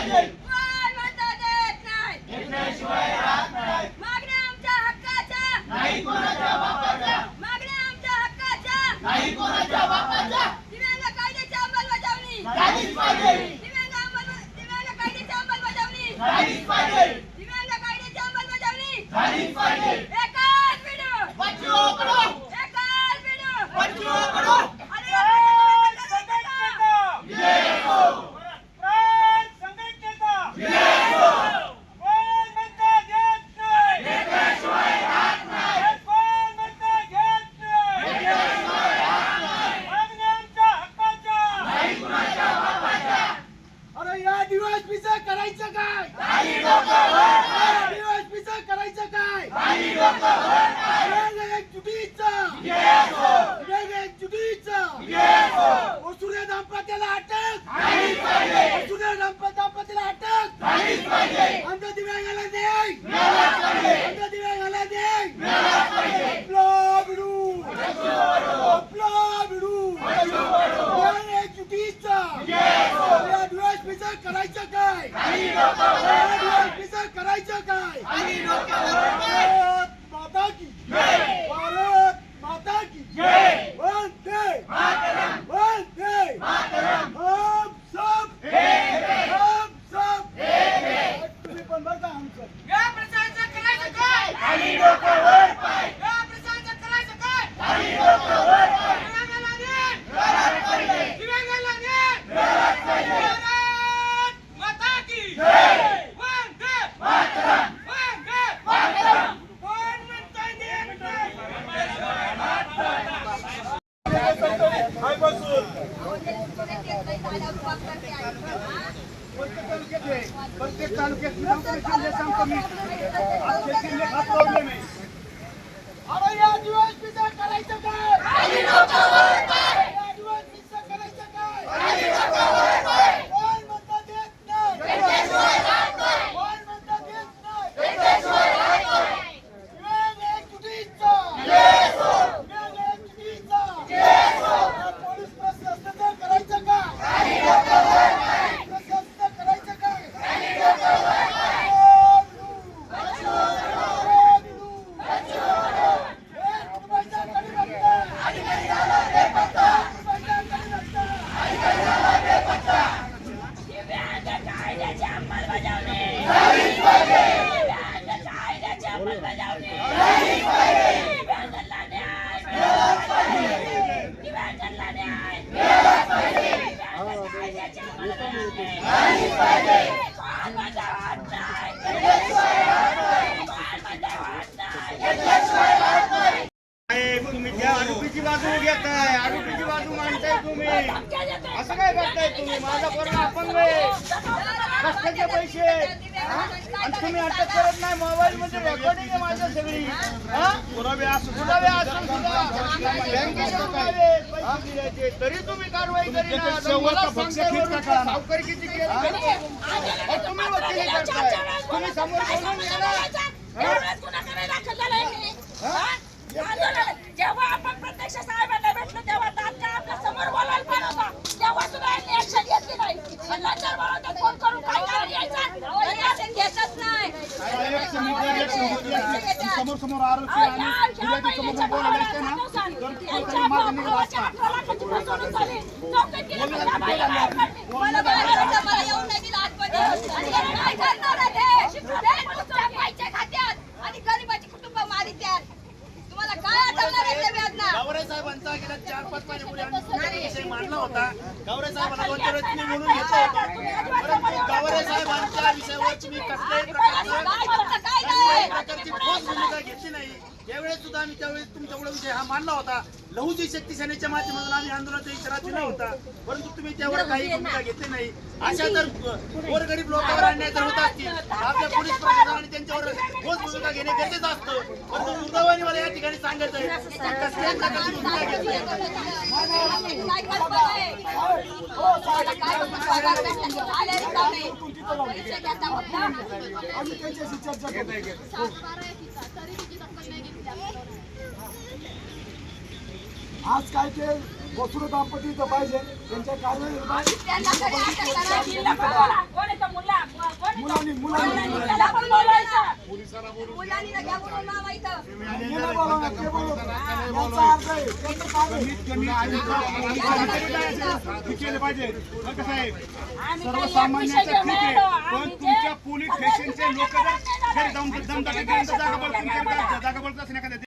Friday. करायचं काय? डीवायसपीचं करायचं काय? डीवायसपीचं करायचं काय? भारत माता की भारत माता की वंदे. वंदे. हम सब. हम सब. तुम्ही पण आमचं या प्रचाराचं करायचं काय या प्रचाराचं करायचं काय दिव्यांगाला न्याय! दिव्यांगाला न्याय! भारत माता की वंदे! वंदे! कोण म्हणतंय देत नाही? प्रत्येक तालुक्यात विधान सांगतो मी. प्रॉब्लेम आहे. आरोपीची बाजू घेताय आरोपीची बाजू मांडताय तुम्ही. असं काय करताय तुम्ही? माझा पोरगा अपंग आहे. कष्टाचे पैसे? आणि तुम्ही अटक करत नाही मोबाईल मध्ये रेकॉर्डिंग आहे माझ्या सगळी. हा? पुरावे असून सुद्धा बँकेचे पुरावे, पैसे दिल्याचे. तरी तुम्ही कारवाई करीना. सावकारकीची तुम्ही वकिली करताय. तुम्ही समोर बोलून घ्या ना एवढंच गुन्हा दाखल झालाय मी. हा? आंदोलन. जेव्हा आपण प्रत्यक्ष साहेबांना भेटलो तेव्हा तात्काळ आपल्यासमोर बोलायला पाहिजे होता तेव्हा सुद्धा यांनी ऍक्शन घेतली नाही आणि नंतर बोलवतात फोन करून काय कारण यायचं ऍक्शन घेतच नाही समोर समोर आरोपी अहो, आणि या- या फिर्यादी समोर महिलेच्या बोलायला येते ना भावाला तर यांच्या कुठेतरी मागे निघाला भावाच्या असता अठरा लाखाची फसवणूक झाली. चौकशी केली पण त्या बाईला बाहेर काढली. मला बाहेर मला येऊन नाही दिलं आतमध्ये. आणि हे काय करणार आहे आणि आठवणार आहे. ते वेदना? गावरे साहेबांचा गेल्या चार पाच महिन्यापूर्वी मांडला होता. गावरे साहेबांना घेतलं होतं परंतु गावरे साहेबांच्या विषयावर तुम्ही कसल्याही प्रकारचं प्रकारची ठोस भूमिका घेतली नाही. त्यावेळेस सुद्धा आम्ही त्यावेळेस तुमच्याकडे विषय हा मांडला होता. लहुजी शक्ती सेनेच्या माध्यमातून आम्ही आंदोलनाचा इशारा दिला होता. परंतु तुम्ही त्यावर काही भूमिका घेतली नाही. अशा जर गोरगरीब लोकांवर अन्याय जर होत असतील. तर आपल्या पोलीस प्रशासनाने त्यांच्यावर ठोस भूमिका घेणे गरजेचं असतं. परंतु दुर्दैवाने मला या ठिकाणी सांगायचं आहे की कसल्याही प्रकारची भूमिका घेतली आम्ही त्यांच्याशी चर्चा करू आज काय ते वसुर दाम्पती पाहिजे. त्यांच्या कारवाई त्यांना तरी अटक करा. जिल्हा बोला. कोण आहे तो मुल्ला? मुलांनी मुलांनी मुलांनी त्याला पण बोलवायचं मुलांनी नका मामा इथं केलं पाहिजे बरं का साहेब आम्ही काही एक सर्वसामान्यांचं ठीक आहे. पण तुमच्या पोलीस स्टेशनचे लोक जर घरी जाऊन दमदाटी केली तर जागा. जागा असेल एखाद्या